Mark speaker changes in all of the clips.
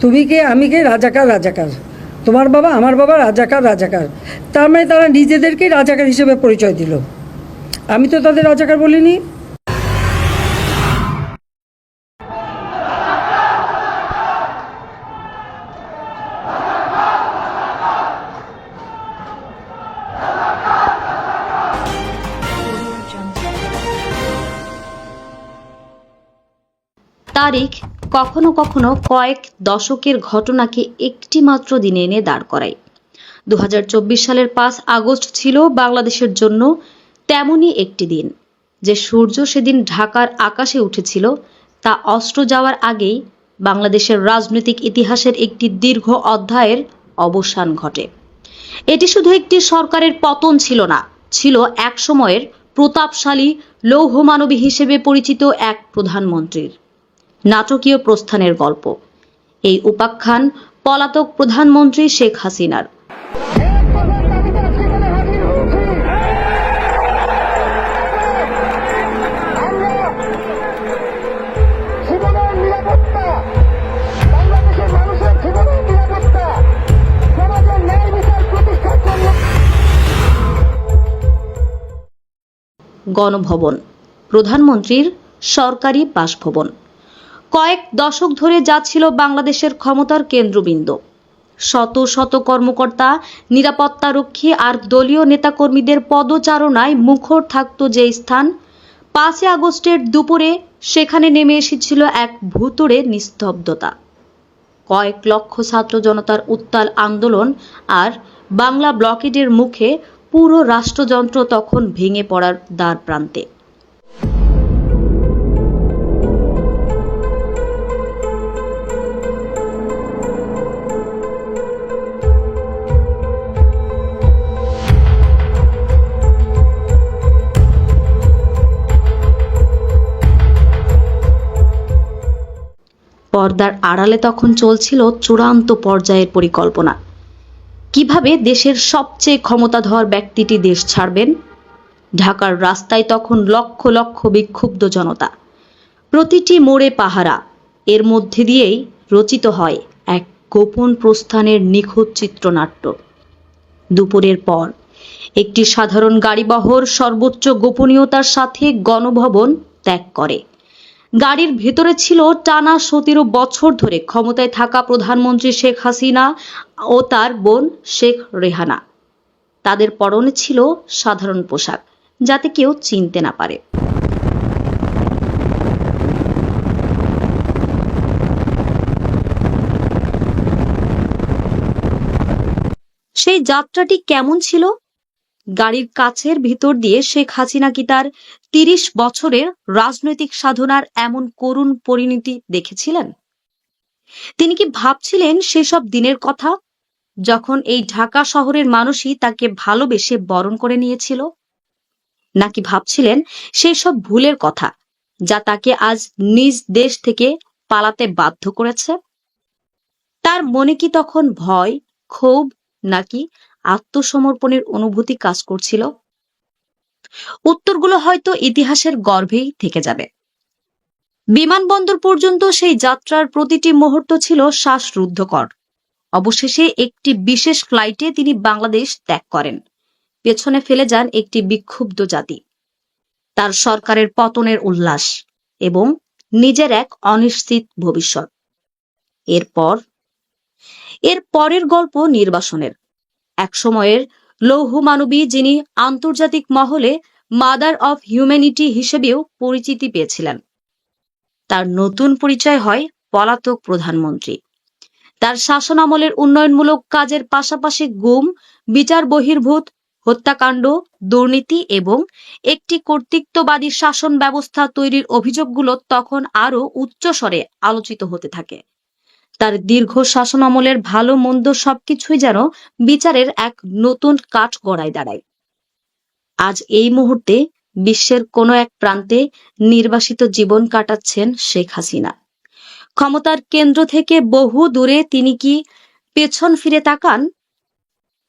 Speaker 1: তুমি কে আমি কে রাজাকার রাজাকার। তোমার বাবা, আমার বাবা রাজাকার রাজাকার। তার মানে তারা নিজেদেরকেই রাজাকার হিসেবে পরিচয় দিল। আমি তো তাদের রাজাকার বলিনি।
Speaker 2: তারিখ কখনো কখনো কয়েক দশকের ঘটনাকে একটি মাত্র দিনে এনে দাঁড় করায়। দু হাজার চব্বিশ সালের পাঁচ আগস্ট ছিল বাংলাদেশের জন্য তেমনই একটি দিন। যে সূর্য সেদিন ঢাকার আকাশে উঠেছিল, তা অস্ত্র যাওয়ার আগেই বাংলাদেশের রাজনৈতিক ইতিহাসের একটি দীর্ঘ অধ্যায়ের অবসান ঘটে। এটি শুধু একটি সরকারের পতন ছিল না, ছিল এক সময়ের প্রতাপশালী লৌহ মানবী হিসেবে পরিচিত এক প্রধানমন্ত্রীর। নাটকীয় প্রস্থানের গল্প। এই উপাখ্যান পলাতক প্রধানমন্ত্রী শেখ হাসিনার। গণভবন প্রধানমন্ত্রীর সরকারি বাসভবন। কয়েক দশক ধরে যা ছিল বাংলাদেশের ক্ষমতার কেন্দ্রবিন্দু। শত শত কর্মকর্তা, নিরাপত্তারক্ষী আর দলীয় নেতাকর্মীদের পদচারণায় মুখর থাকত যে স্থান, পাঁচই আগস্টের দুপুরে সেখানে নেমে এসেছিল এক ভুতুড়ে নিস্তব্ধতা। কয়েক লক্ষ ছাত্র জনতার উত্তাল আন্দোলন আর বাংলা ব্লকেডের মুখে পুরো রাষ্ট্রযন্ত্র তখন ভেঙে পড়ার দ্বার প্রান্তে। পর্দার আড়ালে তখন চলছিল চূড়ান্ত পর্যায়ের পরিকল্পনা। কীভাবে দেশের সবচেয়ে ক্ষমতাধর ব্যক্তিটি দেশ ছাড়বেন? ঢাকার রাস্তায় তখন লক্ষ লক্ষ বিক্ষুব্ধ জনতা। প্রতিটি মোড়ে পাহারা। এর মধ্যে দিয়েই রচিত হয় এক গোপন প্রস্থানের নিখুঁত চিত্রনাট্য। দুপুরের পর একটি সাধারণ গাড়িবহর সর্বোচ্চ গোপনীয়তার সাথে গণভবন ত্যাগ করে। গাড়ির ভেতরে ছিল টানা সতেরো বছর ধরে ক্ষমতায় থাকা প্রধানমন্ত্রী শেখ হাসিনা ও তার বোন শেখ রেহানা। তাদের পরনে ছিল সাধারণ পোশাক, যাতে কেউ চিনতে না পারে। সেই যাত্রাটি কেমন ছিল? গাড়ির কাছের ভিতর দিয়ে শেখ হাসিনা কি তার তিরিশ বছরের রাজনৈতিক সাধনার এমন করুণ পরিণতি দেখেছিলেন? তিনি কি ভাবছিলেন সেসব দিনের কথা? যখন এই ঢাকা শহরের মানুষই তাকে ভালোবেসে বরণ করে নিয়েছিল? নাকি ভাবছিলেন সেই সব ভুলের কথা যা তাকে আজ নিজ দেশ থেকে পালাতে বাধ্য করেছে? তার মনে কি তখন ভয়, ক্ষোভ নাকি আত্মসমর্পণের অনুভূতি কাজ করছিল। উত্তরগুলো হয়তো ইতিহাসের গর্ভেই থেকে যাবে। বিমানবন্দর পর্যন্ত সেই যাত্রার প্রতিটি মুহূর্ত ছিল শ্বাসরুদ্ধকর। অবশেষে একটি বিশেষ ফ্লাইটে তিনি বাংলাদেশ ত্যাগ করেন। পেছনে ফেলে যান একটি বিক্ষুব্ধ জাতি। তার সরকারের পতনের উল্লাস এবং নিজের এক অনিশ্চিত ভবিষ্যৎ। এরপর, এর পরের গল্প নির্বাসনের। এক সময়ের লৌহ মানবী যিনি আন্তর্জাতিক মহলে মাদার অফ হিউম্যানিটি হিসেবেও পরিচিতি পেয়েছিলেন। তার নতুন পরিচয় হয় পলাতক প্রধানমন্ত্রী। তার শাসনামলের উন্নয়নমূলক কাজের পাশাপাশি গুম, বিচার বহির্ভূত, হত্যাকাণ্ড, দুর্নীতি এবং একটি কর্তৃত্ববাদী শাসন ব্যবস্থা তৈরির অভিযোগগুলো তখন আরও উচ্চস্বরে আলোচিত হতে থাকে। তার দীর্ঘ শাসন আমলের ভালো মন্দ সবকিছুই যেন বিচারের এক নতুন কাঠ গড়ায় দাঁড়ায়। আজ এই মুহূর্তে বিশ্বের কোনো এক প্রান্তে নির্বাসিত জীবন কাটাচ্ছেন শেখ হাসিনা। ক্ষমতার কেন্দ্র থেকে বহু দূরে তিনি কি পেছন ফিরে তাকান?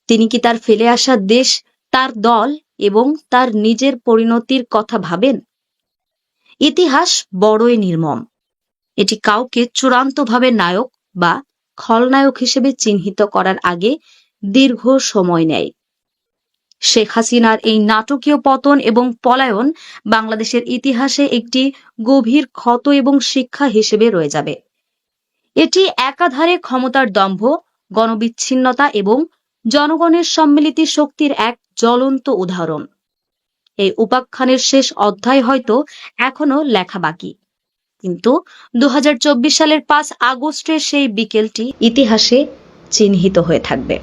Speaker 2: তিনি কি তার ফেলে আসা দেশ, তার দল এবং তার নিজের পরিণতির কথা ভাবেন? ইতিহাস বড়ই নির্মম। এটি কাউকে চূড়ান্তভাবে নায়ক বা খলনায়ক হিসেবে চিহ্নিত করার আগে দীর্ঘ সময় নেয়। শেখ হাসিনার এই নাটকীয় পতন এবং পলায়ন বাংলাদেশের ইতিহাসে একটি গভীর ক্ষত এবং শিক্ষা হিসেবে রয়ে যাবে। এটি একাধারে ক্ষমতার দম্ভ, গণবিচ্ছিন্নতা এবং জনগণের সম্মিলিত শক্তির এক জ্বলন্ত উদাহরণ। এই উপাখ্যানের শেষ অধ্যায় হয়তো এখনও লেখা বাকি। কিন্তু দু হাজার চব্বিশ সালের পাঁচ আগস্টের সেই বিকেলটি ইতিহাসে চিহ্নিত হয়ে থাকবে।